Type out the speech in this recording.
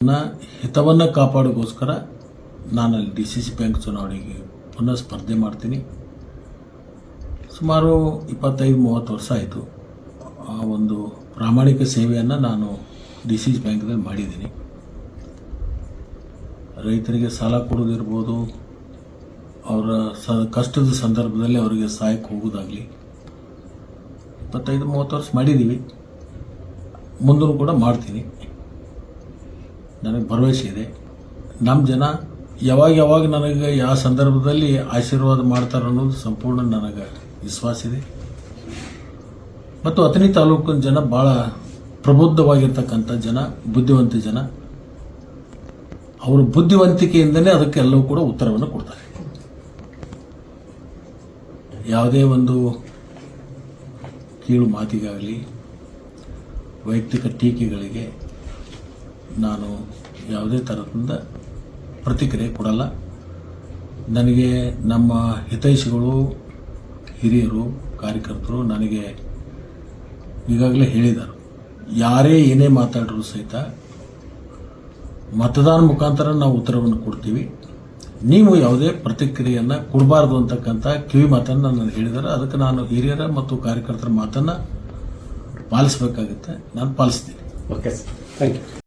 ನನ್ನ ಹಿತವನ್ನು ಕಾಪಾಡೋಕ್ಕೋಸ್ಕರ ನಾನು ಅಲ್ಲಿ ಡಿ ಸಿ ಸಿ ಬ್ಯಾಂಕ್ ಚುನಾವಣೆಗೆ ಪುನಃ ಸ್ಪರ್ಧೆ ಮಾಡ್ತೀನಿ. ಸುಮಾರು ಇಪ್ಪತ್ತೈದು, ಮೂವತ್ತು ವರ್ಷ ಆಯಿತು. ಆ ಒಂದು ಪ್ರಾಮಾಣಿಕ ಸೇವೆಯನ್ನು ನಾನು ಡಿ ಸಿ ಸಿ ಬ್ಯಾಂಕ್ನಲ್ಲಿ ಮಾಡಿದ್ದೀನಿ. ರೈತರಿಗೆ ಸಾಲ ಕೊಡೋದಿರ್ಬೋದು ಅವರ ಸ, ಕಷ್ಟದ ಸಂದರ್ಭದಲ್ಲಿ ಅವರಿಗೆ ಸಹಾಯಕ್ಕೆ ಹೋಗೋದಾಗಲಿ ಇಪ್ಪತ್ತೈದು, ಮೂವತ್ತು ವರ್ಷ ಮಾಡಿದ್ದೀವಿ. ಮುಂದೂ ಕೂಡ ಮಾಡ್ತೀನಿ. ನನಗೆ ಭರವಸೆ ಇದೆ. ನಮ್ಮ ಜನ ಯಾವಾಗ ಯಾವಾಗ ನನಗೆ ಯಾವ ಸಂದರ್ಭದಲ್ಲಿ ಆಶೀರ್ವಾದ ಮಾಡ್ತಾರೆ ಅನ್ನೋದು ಸಂಪೂರ್ಣ ನನಗೆ ವಿಶ್ವಾಸ ಇದೆ. ಮತ್ತು ಅಥಣಿ ತಾಲೂಕಿನ ಜನ ಭಾಳ ಪ್ರಬುದ್ಧವಾಗಿರ್ತಕ್ಕಂಥ ಜನ, ಬುದ್ಧಿವಂತ ಜನ. ಅವರು ಬುದ್ಧಿವಂತಿಕೆಯಿಂದಲೇ ಅದಕ್ಕೆ ಎಲ್ಲವೂ ಕೂಡ ಉತ್ತರವನ್ನು ಕೊಡ್ತಾರೆ. ಯಾವುದೇ ಒಂದು ಕೀಳು ಮಾತಿಗಾಗಲಿ, ವೈಯಕ್ತಿಕ ಟೀಕೆಗಳಿಗೆ ನಾನು ಯಾವುದೇ ಥರದಿಂದ ಪ್ರತಿಕ್ರಿಯೆ ಕೊಡಲ್ಲ. ನನಗೆ ನಮ್ಮ ಹಿತೈಷಿಗಳು, ಹಿರಿಯರು, ಕಾರ್ಯಕರ್ತರು ನನಗೆ ಈಗಾಗಲೇ ಹೇಳಿದರು ಯಾರೇ ಏನೇ ಮಾತಾಡಿದ್ರು ಸಹಿತ ಮತದಾನ ಮುಖಾಂತರ ನಾವು ಉತ್ತರವನ್ನು ಕೊಡ್ತೀವಿ. ನೀವು ಯಾವುದೇ ಪ್ರತಿಕ್ರಿಯೆಯನ್ನು ಕೊಡಬಾರ್ದು ಅಂತಕ್ಕಂಥ ಕಿವಿ ಮಾತನ್ನು ನಾನು ಹೇಳಿದ್ದಾರೆ. ಅದಕ್ಕೆ ನಾನು ಹಿರಿಯರ ಮತ್ತು ಕಾರ್ಯಕರ್ತರ ಮಾತನ್ನು ಪಾಲಿಸಬೇಕಾಗುತ್ತೆ. ನಾನು ಪಾಲಿಸ್ತೀನಿ. Okay sir thank you